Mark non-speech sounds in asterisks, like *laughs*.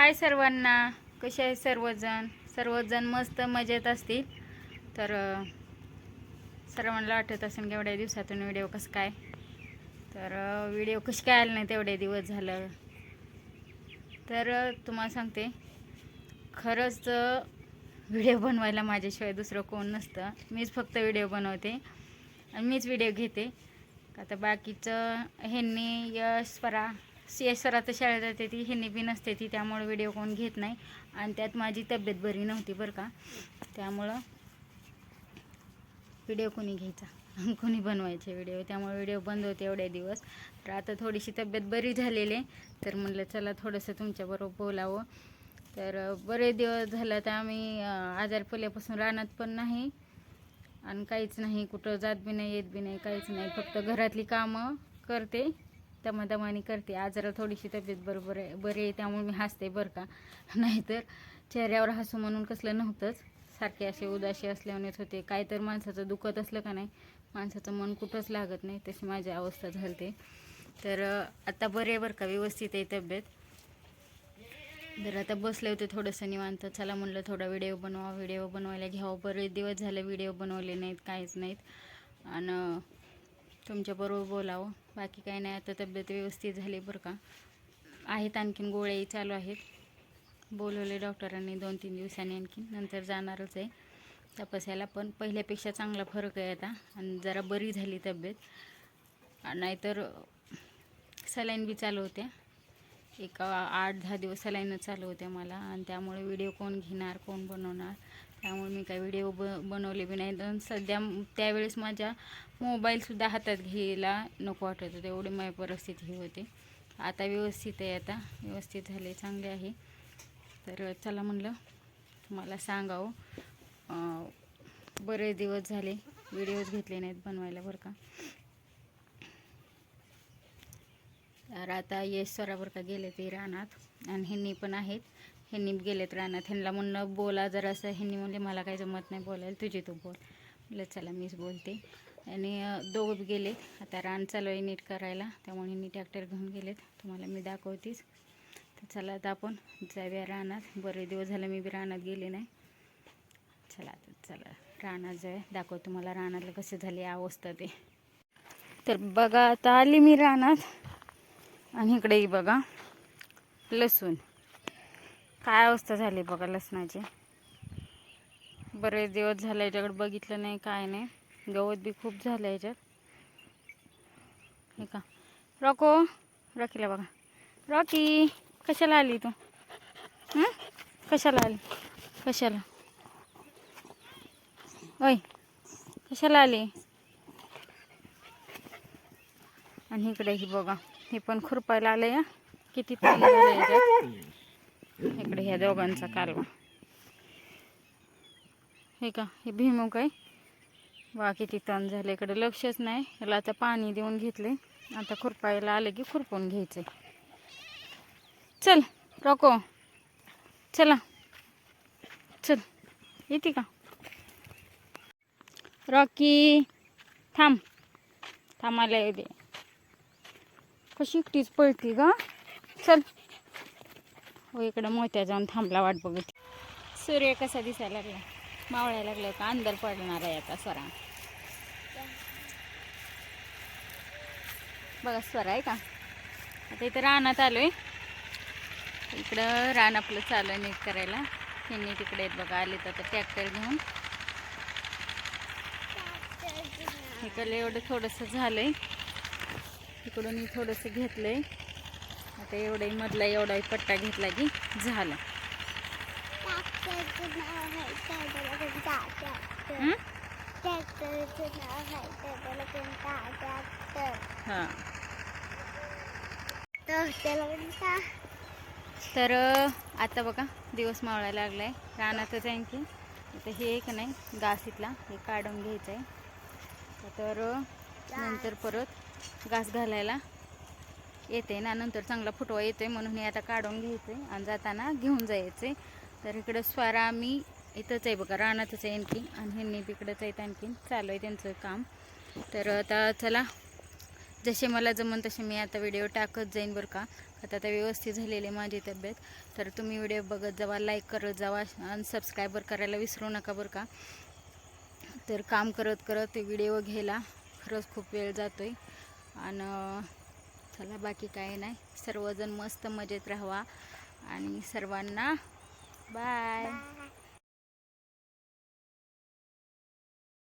हाय सर्वांना. कसे आहे सर्वजण? सर्वजण मस्त मजेत असतील. तर सर्वांना वाटत असेल की एवढ्या दिवसातून व्हिडिओ कसं काय? तर व्हिडिओ कशी काय आला नाही तेवढे दिवस झालं. तर तुम्हाला सांगते. खरंच व्हिडिओ बनवायला माझ्याशिवाय दुसरं कोण नसतं. मीच फक्त व्हिडिओ बनवते आणि मीच व्हिडिओ घेते. आता बाकीचं ह्यांनी यश परा एस सरा तर शाळेत जाते ती ह्यांनी बी नसते ती त्यामुळं व्हिडिओ कोण घेत नाही. आणि त्यात माझी तब्येत बरी नव्हती बरं का. त्यामुळं व्हिडिओ कोणी घ्यायचा. *laughs* कोणी बनवायचे व्हिडिओ त्यामुळे व्हिडिओ बंद होते एवढे दिवस. तर आता थोडीशी तब्येत बरी झालेली आहे. तर म्हणलं चला थोडंसं तुमच्याबरोबर बोलावं. तर बरे दिवस झालं तर आम्ही आजारपल्यापासून रानात पडल्यापासून राहणार पण नाही. आणि काहीच नाही. कुठं जात बी नाही येत बी नाही काहीच नाही. फक्त घरातली कामं करते. दमादमानी करते. आज जरा थोडीशी तब्येत बरोबर आहे बरी आहे त्यामुळे मी हसते बरं का. नाहीतर चेहऱ्यावर हसू म्हणून कसलं नव्हतंच. सारखे असे उदाशी असल्यानेच होते. काय तर माणसाचं दुखत असलं का नाही माणसाचं मन कुठंच लागत नाही तशी माझी अवस्था झालते. तर आता बरे आहे बरं का व्यवस्थित आहे तब्येत. तर आता बसले होते थोडंसं निवांत. चला म्हणलं थोडा व्हिडिओ बनवा व्हिडिओ बनवायला घ्यावं. बरेच दिवस झाले व्हिडिओ बनवले नाहीत काहीच नाहीत. आणि तुमच्याबरोबर बोलावं. बाकी काही नाही आता तब्येत व्यवस्थित झाली बरं का. आहेत आणखीन गोळ्याही चालू आहेत. बोलवले डॉक्टरांनी दोन तीन दिवसांनी आणखीन. नंतर जाणारच आहे. तपासायला पण पहिल्यापेक्षा चांगला फरक आहे आता. आणि जरा बरी झाली तब्येत. आणि नाहीतर सलाईन बी चालू होत्या. एक आठ दहा दिवस सलाईनच चालू होत्या मला. आणि त्यामुळे व्हिडिओ कोण घेणार कोण बनवणार. त्यामुळे मी काही व्हिडिओ ब बनवले बी नाही आणि सध्या त्यावेळेस माझ्या मोबाईलसुद्धा हातात घ्यायला नको वाटत होतं. एवढी माझी परिस्थिती ही होती. आता व्यवस्थित आहे आता. व्यवस्थित झाले चांगले आहे. तर चला म्हणलं तुम्हाला सांगावं. बरेच दिवस झाले व्हिडिओज घेतले नाहीत बनवायला बरं का. तर आता यश सरावर का गेले ते रानात. आणि ह्यांनी पण आहेत. ह्यांनी गेलेत रानात. ह्यांना म्हणणं बोला जरासं ह्यांनी म्हणले मला काही जमत नाही बोलायला तुझी तू बोल. म्हटलं चला मीच बोलते. आणि दोघं बी गेले आता रान चालू आहे नीट करायला. त्यामुळे मी ट्रॅक्टर घेऊन गेलेत. तुम्हाला मी दाखवतीच. तर चला आता आपण जाऊया रानात. बरे दिवस झाले मी बी रानात गेले नाही. चला आता चला रानात जाऊया. दाखव तुम्हाला रानातलं कसं झाली अवस्था ते. तर बघा आता आली मी रानात. आणि इकडेही बघा लसूण. काय अवस्था झाली बघा लसणाची? बरेच दिवस झाले याच्याकडे बघितलं नाही काय नाही. गवत बी खूप झालं याच्यात. हे का? रॉको रॉकीला बघा. रॉकी कशाला आली तू? कशाला आली? कशाला? ओय कशाला आली? आणि इकडे ही बघा हे पण खुरपायला आलं या किती पाणी झालं याच्यात. इकडे ह्या दोघांचा कालवा. हे का हे भीमुख आहे. वा किती तण झालं. इकडे लक्षच नाही. याला आता पाणी देऊन घेतले. आता खुरपायला आलं की खुरपून घ्यायचं. चल रॉको. चला. चल. येते का? रॉकी थांब. थांबायला येते दे. कशी एकटीच पळती ग? चल. हो इकडं मोत्या जाऊन थांबला वाट बघत. सूर्य कसा दिसायला लागला? मावळायला लागला का? अंधार पडणार आहे आता स्वरा. बघा स्वरा आहे का? आता इथं रानात आलोय. इकडं रान आपलं चालू आहे नीट करायला. त्यांनी तिकडे आहेत बघा आले तर ट्रॅक्टर घेऊन. इकडलं एवढं थोडंसं झालंय. इकडून मी थोडंसं घेतलंय. आता एवढाही मधला एवढाही पट्टा घेतला की झालं. तर आता बघा दिवस मावळायला लागलाय. रानातच आहे की आता हे एक नाही घास इथला हे काढून घ्यायचं आहे तर नंतर परत घास घालायला येते ना नंतर चांगला फुटवा येतो आहे म्हणून हे आता काढून घ्यायचंय आहे आणि जाताना घेऊन जायचं आहे तर इकडं स्वारा मी इथंच आहे बघा राहणारच आहे आणखी आणि ह्यांनी तिकडंच आहेत आणखीन चालू आहे त्यांचं काम. तर आता चला जसे मला जमन तसे मी आता व्हिडिओ टाकत जाईन बरं का. आता आता व्यवस्थित झालेली आहे माझी तब्येत. तर तुम्ही व्हिडिओ बघत जावा लाईक करत जावा आणि सबस्क्रायबर करायला विसरू नका बरं का. तर काम करत करत व्हिडिओ घ्यायला खरंच खूप वेळ जातो आहे आणि चला बाकी काही नाही. सर्वजण मस्त मजेत राहावा. आणि सर्वांना बाय